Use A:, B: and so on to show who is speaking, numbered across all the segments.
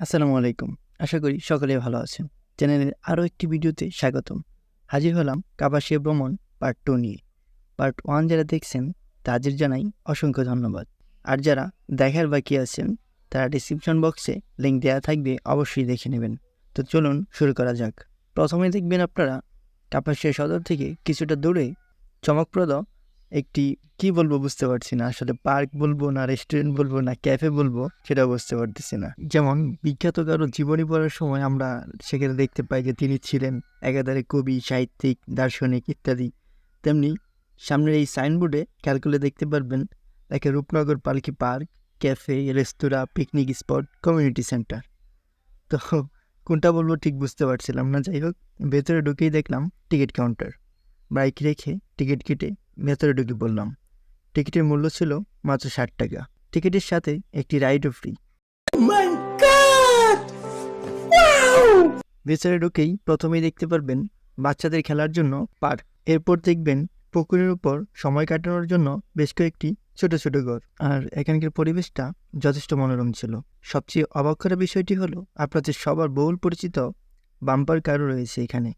A: আসসালামু আলাইকুম। আশা করি সকলে ভালো আছেন। চ্যানেলের আরও একটি ভিডিওতে স্বাগতম। হাজির হলাম কাবাসিয়া ভ্রমণ পার্ট টু নিয়ে। পার্ট ওয়ান যারা দেখছেন, তাদের জানাই অসংখ্য ধন্যবাদ। আর যারা দেখার বাকি আছেন, তারা ডিসক্রিপশন বক্সে লিঙ্ক দেওয়া থাকবে, অবশ্যই দেখে নেবেন। তো চলুন শুরু করা যাক। প্রথমে দেখবেন আপনারা কাপাসিয়া সদর থেকে কিছুটা দূরে, চমকপ্রদ একটি, কি বলব বুঝতে পারছি না, আসলে পার্ক বলব না, রেস্টুরেন্ট বলব না, ক্যাফে বলব সেটা বুঝতে পারতেছি না। যেমন বিখ্যাত কারও জীবনী পড়ার সময় আমরা সেখানে দেখতে পাই যে তিনি ছিলেন একাধারে কবি, সাহিত্যিক, দার্শনিক ইত্যাদি। তেমনি সামনের এই সাইনবোর্ডে ক্যালকুলে দেখতে পারবেন একে Rupnagar Palki park, cafe, restaurant, picnic spot, community centre. তো কোনটা বলব ঠিক বুঝতে পারছিলাম না, যাই হোক, ভেতরে ঢুকেই দেখলাম টিকিট কাউন্টার। বাইক রেখে টিকিট কেটে ভেতরে ঢুকে বললাম টিকিটের মূল্য ছিল মাত্র ষাট টাকা। টিকিটের সাথে একটি রাইডও ফ্রি। ভেতরে ঢুকেই প্রথমেই দেখতে পারবেন বাচ্চাদের খেলার জন্য পার্ক। এরপর দেখবেন পুকুরের উপর সময় কাটানোর জন্য বেশ কয়েকটি ছোট ছোট ঘর। আর এখানকার পরিবেশটা যথেষ্ট মনোরম ছিল। সবচেয়ে অবাক করা বিষয়টি হলো আপনাদের সবার বহুল পরিচিত বাম্পার কারও রয়েছে এখানে।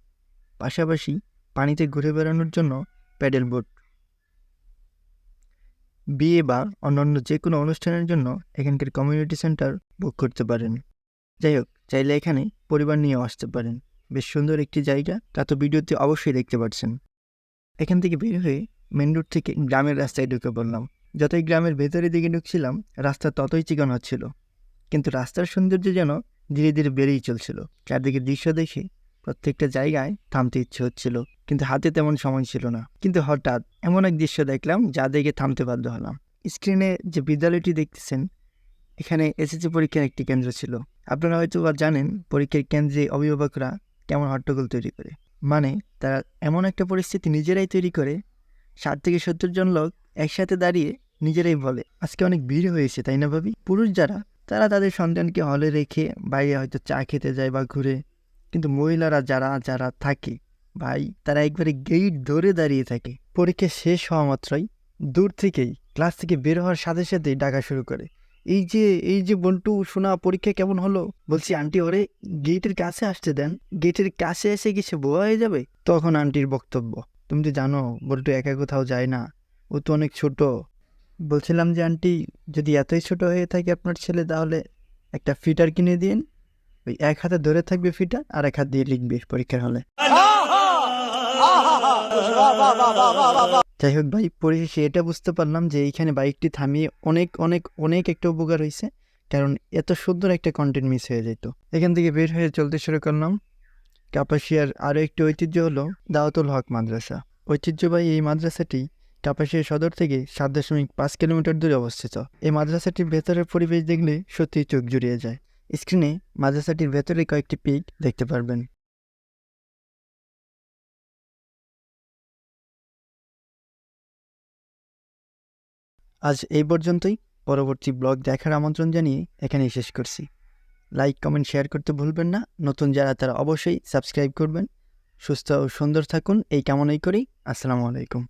A: পাশাপাশি পানিতে ঘুরে বেড়ানোর জন্য প্যাডেল বোট। বিয়ে বা অন্যান্য যে কোনো অনুষ্ঠানের জন্য এখানকার কমিউনিটি সেন্টার বুক করতে পারেন। যাই হোক, চাইলে এখানে পরিবার নিয়েও আসতে পারেন। বেশ সুন্দর একটি জায়গা, তা তো ভিডিওতে অবশ্যই দেখতে পাচ্ছেন এখান থেকে বের হয়ে মেন রোড থেকে গ্রামের রাস্তায় ঢুকে পড়লাম। যতই গ্রামের ভেতরের দিকে ঢুকছিলাম, রাস্তা ততই চিকন হচ্ছিল। কিন্তু রাস্তার সৌন্দর্য যেন ধীরে ধীরে বেড়েই চলছিল। চারদিকে দৃশ্য দেখে প্রত্যেকটা জায়গায় থামতে ইচ্ছে হচ্ছিল, কিন্তু হাতে তেমন সময় ছিল না। কিন্তু হঠাৎ এমন এক দৃশ্য দেখলাম যা দেখে থামতে বাধ্য হলাম। স্ক্রিনে যে বিদ্যালয়টি দেখতেছেন, এখানে এসএসসি পরীক্ষার একটি কেন্দ্র ছিল। আপনারা হয়তো বা জানেন পরীক্ষার কেন্দ্রে অভিভাবকরা কেমন হট্টগোল তৈরি করে। মানে তারা এমন একটা পরিস্থিতি নিজেরাই তৈরি করে, ষাট থেকে সত্তর জন লোক একসাথে দাঁড়িয়ে নিজেরাই বলে, আজকে অনেক ভিড় হয়েছে, তাই না ভাবি? পুরুষ যারা, তারা তাদের সন্তানকে হলে রেখে বাইরে হয়তো চা খেতে যায় বা ঘুরে কিন্তু মহিলারা যারা যারা থাকে, ভাই, তারা একবারে গেট ধরে দাঁড়িয়ে থাকে। পরীক্ষা শেষ হওয়া মাত্রই দূর থেকেই ক্লাস থেকে বের হওয়ার সাথে সাথেই ডাকা শুরু করে। এই যে এই যে বন্টু শোনা পরীক্ষা কেমন হলো? বলছি, আন্টি, ওরে গেটের কাছে আসতে দেন। গেটের কাছে এসে কি সে বোয়া হয়ে যাবে? তখন আন্টির বক্তব্য, তুমি তো জানো, বল্টু একা কোথাও যায় না। ও তো অনেক ছোট। বলছিলাম যে, আন্টি, যদি এতই ছোট হয়ে থাকে আপনার ছেলে, তাহলে একটা ফিটার কিনে দিন। ওই এক হাতে ধরে থাকবে ফিটার আর এক হাত দিয়ে লিখবে পরীক্ষার হলে। যাই হোক ভাই, পরিশেষে এটা বুঝতে পারলাম যে এইখানে বাইকটি থামিয়ে অনেক অনেক অনেক একটা উপকার হয়েছে, কারণ এত সুন্দর একটা কন্টেন্ট মিস হয়ে যেত। এখান থেকে বের হয়ে চলতে শুরু করলাম। কাপাসিয়ার আরও একটি ঐতিহ্য হলো দাওয়াতুল হক মাদ্রাসা। ঐতিহ্যবাহী এই মাদ্রাসাটি কাপাসিয়া সদর থেকে সাত দশমিক পাঁচ কিলোমিটার দূরে অবস্থিত। এই মাদ্রাসাটির ভেতরের পরিবেশ দেখলে সত্যিই চোখ জুড়িয়ে যায়। স্ক্রিনে মাদ্রাসাটির ভেতরে কয়েকটি পিক দেখতে পারবেন। আজ এই পর্যন্তই। পরবর্তী ব্লগ দেখার আমন্ত্রণ জানিয়ে এখানেই শেষ করছি। লাইক, কমেন্ট, শেয়ার করতে ভুলবেন না। নতুন যারা, তারা অবশ্যই সাবস্ক্রাইব করবেন। সুস্থ ও সুন্দর থাকুন। এই কামনাই করি। আসসালামু আলাইকুম।